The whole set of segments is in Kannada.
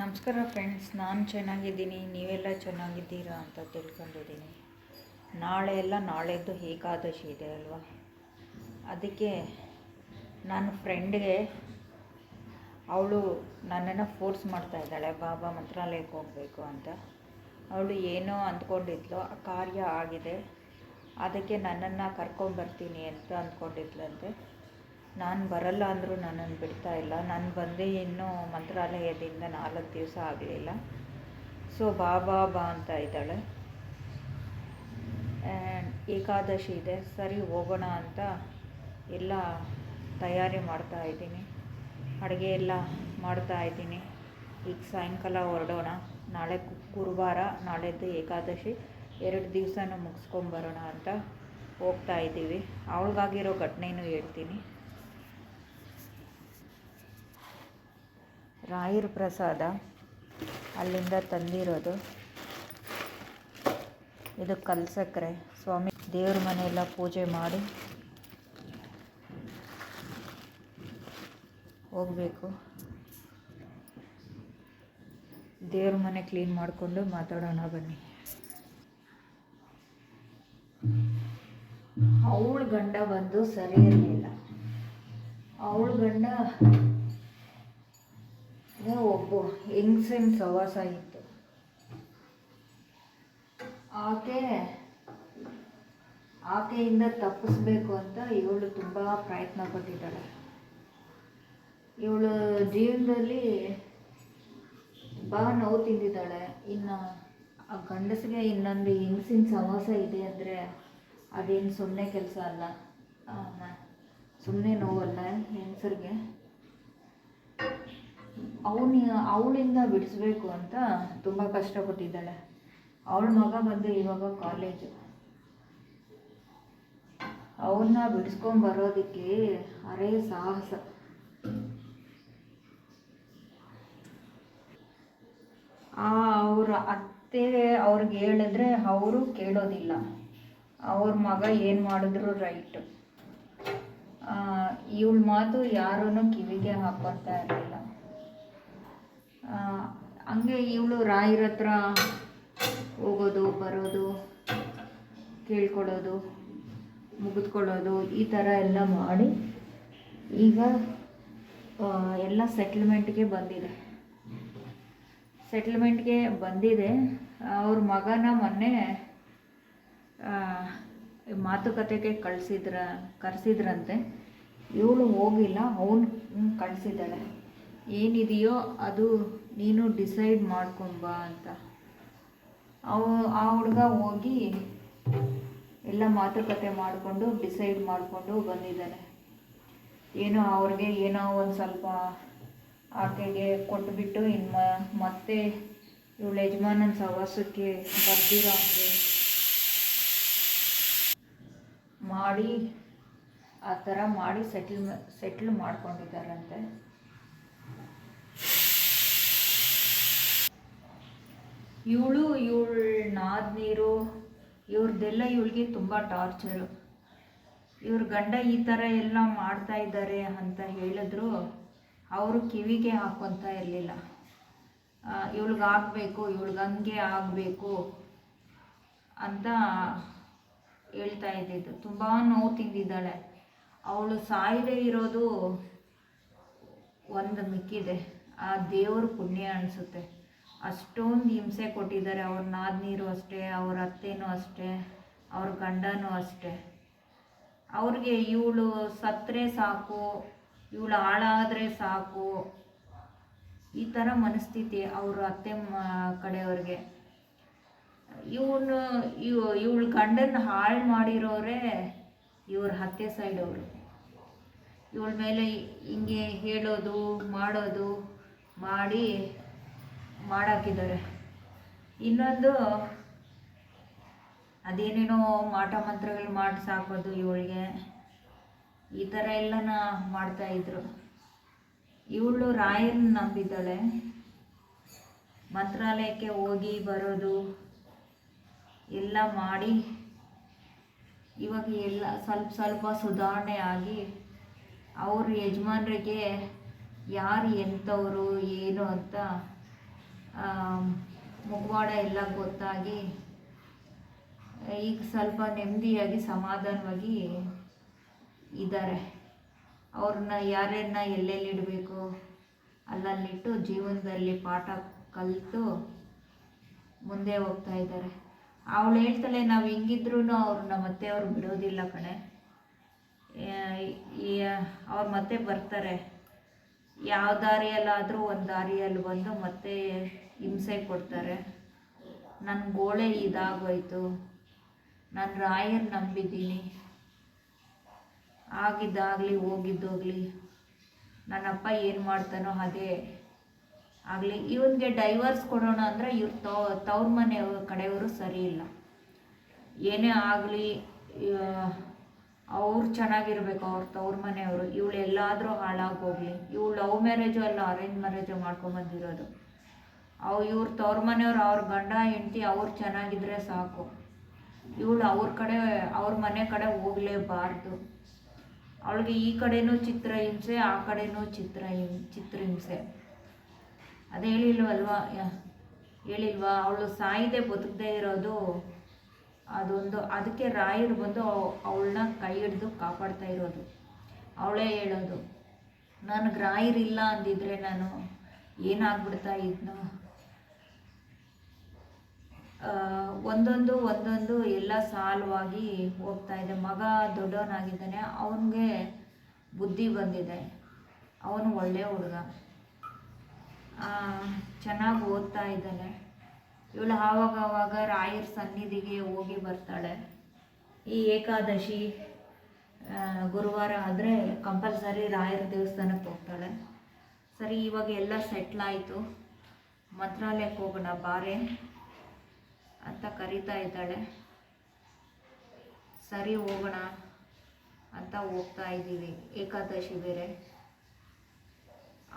ನಮಸ್ಕಾರ ಫ್ರೆಂಡ್ಸ್, ನಾನು ಚೆನ್ನಾಗಿದ್ದೀನಿ, ನೀವೆಲ್ಲ ಚೆನ್ನಾಗಿದ್ದೀರಾ ಅಂತ ತಿಳ್ಕೊಂಡಿದ್ದೀನಿ. ನಾಳೆ ಎಲ್ಲ ನಾಳೆದ್ದು ಏಕಾದಶಿ ಇದೆ ಅಲ್ವಾ? ಅದಕ್ಕೆ ನನ್ನ ಫ್ರೆಂಡ್ಗೆ, ಅವಳು ನನ್ನನ್ನು ಫೋರ್ಸ್ ಮಾಡ್ತಾ ಇದ್ದಾಳೆ ಬಾಬಾ ಮಂತ್ರಾಲಯಕ್ಕೆ ಹೋಗಬೇಕು ಅಂತ. ಅವಳು ಏನೋ ಅಂದ್ಕೊಂಡಿದ್ಲು ಆ ಕಾರ್ಯ ಆಗಿದೆ. ಅದಕ್ಕೆ ನನ್ನನ್ನು ಕರ್ಕೊಂಬರ್ತೀನಿ ಅಂತ ಅಂದ್ಕೊಂಡಿದ್ಲಂತೆ. ನಾನು ಬರಲ್ಲ ಅಂದರೂ ನನ್ನನ್ನು ಬಿಡ್ತಾ ಇಲ್ಲ. ನಾನು ಬಂದೆ ಇನ್ನೂ ಮಂತ್ರಾಲಯದಿಂದ ನಾಲ್ಕು ದಿವಸ ಆಗಲಿಲ್ಲ. ಸೊ ಬಾ ಬಾ ಬಾ ಅಂತ ಇದ್ದಾಳೆ. ಏಕಾದಶಿ ಇದೆ. ಸರಿ, ಹೋಗೋಣ ಅಂತ ಎಲ್ಲ ತಯಾರಿ ಮಾಡ್ತಾ ಇದ್ದೀನಿ. ಅಡುಗೆ ಎಲ್ಲ ಮಾಡ್ತಾ ಇದ್ದೀನಿ. ಈಗ ಸಾಯಂಕಾಲ ಹೊರಡೋಣ. ನಾಳೆ ಗುರುವಾರ, ನಾಳೆದ್ದು ಏಕಾದಶಿ. ಎರಡು ದಿವಸನೂ ಮುಗಿಸ್ಕೊಂಬರೋಣ ಅಂತ ಹೋಗ್ತಾ ಇದ್ದೀವಿ. ಅವಳಿಗಾಗಿರೋ ಘಟನೆನೂ ಹೇಳ್ತೀನಿ. ರಾಯರ ಪ್ರಸಾದ ಅಲ್ಲಿಂದ ತಂದಿರೋದು. ಇದು ಕಲ್ಸಕ್ರೆ. ಸ್ವಾಮಿ, ದೇವ್ರ ಮನೆಯೆಲ್ಲ ಪೂಜೆ ಮಾಡಿ ಹೋಗಬೇಕು. ದೇವ್ರ ಮನೆ ಕ್ಲೀನ್ ಮಾಡಿಕೊಂಡು ಮಾತಾಡೋಣ ಬನ್ನಿ. ಅವಳ ಗಂಡ ಬಂದು ಸರಿ ಇರಲಿಲ್ಲ. ಅವಳ ಗಂಡ ಒಬ್ಬ ಹೆಂಗಸಿನ ಸವಾಸ ಇತ್ತು? ಆಕೆ, ಆಕೆಯಿಂದ ತಪ್ಪಿಸ್ಬೇಕು ಅಂತ ಇವಳು ತುಂಬ ಪ್ರಯತ್ನ ಪಟ್ಟಿದ್ದಾಳೆ. ಇವಳು ಜೀವನದಲ್ಲಿ ಭಾಳ ನೋವು ತಿಂದಿದ್ದಾಳೆ. ಇನ್ನು ಆ ಗಂಡಸಿಗೆ ಇನ್ನೊಂದು ಹೆಂಗಸಿನ ಸವಾಸ ಇದೆ ಅಂದರೆ ಅದೇನು ಸುಮ್ಮನೆ ಕೆಲಸ ಅಲ್ಲ. ಸುಮ್ಮನೆ ನೋವಲ್ಲ ಹೆಂಗಸರಿಗೆ? ಅವನಿ ಅವಳಿಂದ ಬಿಡಿಸ್ಬೇಕು ಅಂತ ತುಂಬ ಕಷ್ಟಪಟ್ಟಿದ್ದಾಳೆ. ಅವಳ ಮಗ ಬಂದು ಇವಾಗ ಕಾಲೇಜು. ಅವನ್ನ ಬಿಡಿಸ್ಕೊಂಬರೋದಕ್ಕೆ ಅರೇ ಸಾಹಸ. ಆ ಅವ್ರ ಅತ್ತೆ ಅವ್ರಿಗೆ ಹೇಳಿದ್ರೆ ಅವರು ಕೇಳೋದಿಲ್ಲ. ಅವ್ರ ಮಗ ಏನು ಮಾಡಿದ್ರು ರೈಟ್. ಇವಳ ಮಾತು ಯಾರೂ ಕಿವಿಗೆ ಹಾಕೋತಾ ಇರಲಿಲ್ಲ. ಹಂಗೆ ಇವಳು ರಾಯರ ಹತ್ರ ಹೋಗೋದು, ಬರೋದು, ಕೇಳ್ಕೊಳ್ಳೋದು, ಮುಗಿದ್ಕೊಳ್ಳೋದು, ಈ ಥರ ಎಲ್ಲ ಮಾಡಿ ಈಗ ಎಲ್ಲ ಸೆಟ್ಲ್ಮೆಂಟ್ಗೆ ಬಂದಿದೆ. ಸೆಟ್ಲ್ಮೆಂಟ್ಗೆ ಬಂದಿದೆ. ಅವ್ರ ಮಗನ ಮೊನ್ನೆ ಮಾತುಕತೆಗೆ ಕಳಿಸಿದ್ರ, ಕರೆಸಿದ್ರಂತೆ. ಇವಳು ಹೋಗಿಲ್ಲ, ಅವನು ಕಳಿಸಿದ್ದಾಳೆ. ಏನಿದೆಯೋ ಅದು ನೀನು ಡಿಸೈಡ್ ಮಾಡ್ಕೊಂಬಾ ಅಂತ. ಅವು, ಆ ಹುಡುಗ ಹೋಗಿ ಎಲ್ಲ ಮಾತುಕತೆ ಮಾಡಿಕೊಂಡು ಡಿಸೈಡ್ ಮಾಡಿಕೊಂಡು ಬಂದಿದ್ದಾನೆ. ಏನೋ ಅವ್ರಿಗೆ ಏನೋ ಒಂದು ಸ್ವಲ್ಪ ಆಕೆಗೆ ಕೊಟ್ಬಿಟ್ಟು ಇನ್ನು ಮತ್ತೆ ಇವಳು ಯಜಮಾನನ ಸವಾಸಕ್ಕೆ ಬರ್ದಿರೋ ಅಂದರೆ ಮಾಡಿ, ಆ ಥರ ಮಾಡಿ ಸೆಟ್ಲ್ ಸೆಟ್ಲ್ ಮಾಡ್ಕೊಂಡಿದ್ದಾರಂತೆ. ಇವಳು, ಇವಳ ನಾದ್ನೀರು ಇವ್ರದ್ದೆಲ್ಲ ಇವಳಿಗೆ ತುಂಬ ಟಾರ್ಚರು ಇವ್ರ ಗಂಡ ಈ ಥರ ಎಲ್ಲ ಮಾಡ್ತಾ ಇದ್ದಾರೆ ಅಂತ ಹೇಳಿದ್ರು. ಅವರು ಕಿವಿಗೆ ಹಾಕೊತ ಇರಲಿಲ್ಲ. ಇವಳಿಗಾಗಬೇಕು ಇವಳಿಗೆ ಹಂಗೆ ಆಗಬೇಕು ಅಂತ ಹೇಳ್ತಾ ಇದ್ದಿದ್ದು. ತುಂಬ ನೋವು ತಿಂದಿದ್ದಾಳೆ. ಅವಳು ಸಾಯದೇ ಇರೋದು ಒಂದು ಮಿಕ್ಕಿದೆ. ಆ ದೇವ್ರ ಪುಣ್ಯ ಅನಿಸುತ್ತೆ. ಅಷ್ಟೊಂದು ಹಿಂಸೆ ಕೊಟ್ಟಿದ್ದಾರೆ. ಅವ್ರ ನಾದ್ನೀರು ಅಷ್ಟೇ, ಅವ್ರ ಅತ್ತೆನೂ ಅಷ್ಟೇ, ಅವ್ರ ಗಂಡನೂ ಅಷ್ಟೇ. ಅವ್ರಿಗೆ ಇವಳು ಸತ್ತರೆ ಸಾಕು, ಇವಳು ಹಾಳಾದರೆ ಸಾಕು. ಈ ಥರ ಮನಸ್ಥಿತಿ ಅವ್ರ ಅತ್ತೆ ಕಡೆಯವ್ರಿಗೆ. ಇವನು, ಇವ್, ಇವಳ ಗಂಡನ ಹಾಳು ಮಾಡಿರೋರೇ ಇವ್ರ ಅತ್ತೆ ಸೈಡ್ ಅವರು. ಇವಳ ಮೇಲೆ ಹಿಂಗೆ ಹೇಳೋದು, ಮಾಡೋದು, ಮಾಡಿ ಮಾಡಾಕಿದ್ದಾರೆ. ಇನ್ನೊಂದು, ಅದೇನೇನೋ ಮಾಟ ಮಂತ್ರಗಳು ಮಾಡಿ ಸಾಕೋದು ಇವಳಿಗೆ. ಈ ಥರ ಎಲ್ಲನ ಮಾಡ್ತಾ ಇದ್ರು. ಇವಳು ರಾಯರನ್ನ ನಂಬಿದ್ದಾಳೆ. ಮಂತ್ರಾಲಯಕ್ಕೆ ಹೋಗಿ ಬರೋದು ಎಲ್ಲ ಮಾಡಿ ಇವಾಗ ಎಲ್ಲ ಸ್ವಲ್ಪ ಸ್ವಲ್ಪ ಸುಧಾರಣೆ ಆಗಿ ಅವ್ರ ಯಜಮಾನ್ರಿಗೆ ಯಾರು ಎಂಥವರು, ಏನು ಅಂತ ಮುಖವಾಡ ಎಲ್ಲ ಗೊತ್ತಾಗಿ, ಈಗ ಸ್ವಲ್ಪ ನೆಮ್ಮದಿಯಾಗಿ ಸಮಾಧಾನವಾಗಿ ಇದ್ದಾರೆ. ಅವ್ರನ್ನ ಯಾರನ್ನ ಎಲ್ಲೆಲ್ಲಿ ಇಡಬೇಕು, ಅಲ್ಲಲ್ಲಿಟ್ಟು ಜೀವನದಲ್ಲಿ ಪಾಠ ಕಲಿತು ಮುಂದೆ ಹೋಗ್ತಾ ಇದ್ದಾರೆ. ಅವಳು ಹೇಳ್ತಾಳೆ, ನಾವು ಹಿಂಗಿದ್ರು ಅವ್ರನ್ನ ಮತ್ತೆ ಅವ್ರು ಬಿಡೋದಿಲ್ಲ ಕಣೆ. ಅವ್ರು ಮತ್ತೆ ಬರ್ತಾರೆ. ಯಾವ ದಾರಿಯಲ್ಲಾದರೂ ಒಂದು ದಾರಿಯಲ್ಲಿ ಬಂದು ಮತ್ತೆ ಹಿಂಸೆ ಕೊಡ್ತಾರೆ. ನನ್ನ ಗೋಳೆ ಇದಾಗೋಯ್ತು. ನಾನು ರಾಯರ್ ನಂಬಿದ್ದೀನಿ. ಆಗಿದ್ದಾಗಲಿ, ಹೋಗಿದ್ದೋಗ್ಲಿ, ನನ್ನಪ್ಪ ಏನು ಮಾಡ್ತಾನೋ ಅದೇ ಆಗಲಿ. ಇವನಿಗೆ ಡೈವರ್ಸ್ ಕೊಡೋಣ ಅಂದರೆ ಇವ್ರ ತೋ, ತವ್ರ ಮನೆ ಕಡೆಯವರು ಸರಿ ಇಲ್ಲ. ಏನೇ ಆಗಲಿ ಅವ್ರು ಚೆನ್ನಾಗಿರ್ಬೇಕು, ಅವ್ರ ತವ್ರ ಮನೆಯವರು. ಇವಳು ಎಲ್ಲಾದರೂ ಹಾಳಾಗೋಗ್ಲಿ. ಇವಳು ಲವ್ ಮ್ಯಾರೇಜು ಅಲ್ಲ, ಅರೇಂಜ್ ಮ್ಯಾರೇಜು ಮಾಡ್ಕೊಂಬಂದಿರೋದು ಅವು ಇವ್ರ ತವ್ರ ಮನೆಯವ್ರು, ಅವ್ರ ಗಂಡ, ಹೆಂಡತಿ, ಅವ್ರು ಚೆನ್ನಾಗಿದ್ರೆ ಸಾಕು. ಇವಳು ಅವ್ರ ಕಡೆ, ಅವ್ರ ಮನೆ ಕಡೆ ಹೋಗ್ಲೇಬಾರ್ದು. ಅವಳಿಗೆ ಈ ಕಡೆನೂ ಚಿತ್ರಹಿಂಸೆ, ಆ ಕಡೆನೂ ಚಿತ್ರ ಚಿತ್ರಹಿಂಸೆ. ಅದು ಹೇಳಿಲ್ವಲ್ವಾ? ಹೇಳಿಲ್ವಾ? ಅವಳು ಸಾಯಿದೆ ಬದುಕದೇ ಇರೋದು ಅದೊಂದು, ಅದಕ್ಕೆ ರಾಯರು ಬಂದು ಅವಳನ್ನ ಕೈ ಹಿಡಿದು ಕಾಪಾಡ್ತಾ ಇರೋದು. ಅವಳೇ ಹೇಳೋದು ನನಗೆ ರಾಯರಿಲ್ಲ ಅಂದಿದ್ರೆ ನಾನು ಏನಾಗ್ಬಿಡ್ತಾ ಇದ್ನೋ? ಒಂದೊಂದು ಒಂದೊಂದು ಎಲ್ಲ ಸಾಲವಾಗಿ ಹೋಗ್ತಾ ಇದೆ. ಮಗ ದೊಡ್ಡವನಾಗಿದ್ದಾನೆ, ಅವನಿಗೆ ಬುದ್ಧಿ ಬಂದಿದೆ. ಅವನು ಒಳ್ಳೆ ಹುಡುಗ. ಚೆನ್ನಾಗಿ ಓದ್ತಾ ಇದ್ದಾನೆ. ಇವಳು ಆವಾಗ ಆವಾಗ ರಾಯರ ಸನ್ನಿಧಿಗೆ ಹೋಗಿ ಬರ್ತಾಳೆ. ಈ ಏಕಾದಶಿ ಗುರುವಾರ ಆದರೆ ಕಂಪಲ್ಸರಿ ರಾಯರ ದೇವಸ್ಥಾನಕ್ಕೆ ಹೋಗ್ತಾಳೆ. ಸರಿ, ಇವಾಗ ಎಲ್ಲ ಸೆಟ್ಲ್ ಆಯಿತು. ಮಂತ್ರಾಲಯಕ್ಕೆ ಹೋಗೋಣ, ಬಾರೆ ಅಂತ ಕರಿತಾ ಇದ್ದಾಳೆ. ಸರಿ, ಹೋಗೋಣ ಅಂತ ಹೋಗ್ತಾ ಇದ್ದೀವಿ. ಏಕಾದಶಿ ಬೇರೆ.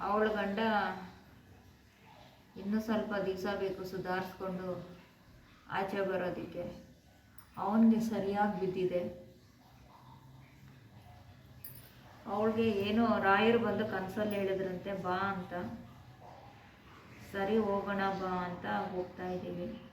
ಅವಳ ಗಂಡ ಇನ್ನೂ ಸ್ವಲ್ಪ ದಿವಸ ಬೇಕು ಸುಧಾರಿಸ್ಕೊಂಡು ಆಚೆ ಬರೋದಕ್ಕೆ. ಅವನಿಗೆ ಸರಿಯಾಗಿ ಬಿದ್ದಿದೆ. ಅವಳಿಗೆ ಏನು ರಾಯರು ಬಂದು ಕನಸಲ್ಲಿ ಹೇಳಿದ್ರಂತೆ, ಬಾ ಅಂತ. ಸರಿ ಹೋಗೋಣ, ಬಾ ಅಂತ ಹೋಗ್ತಾ ಇದ್ದೀವಿ.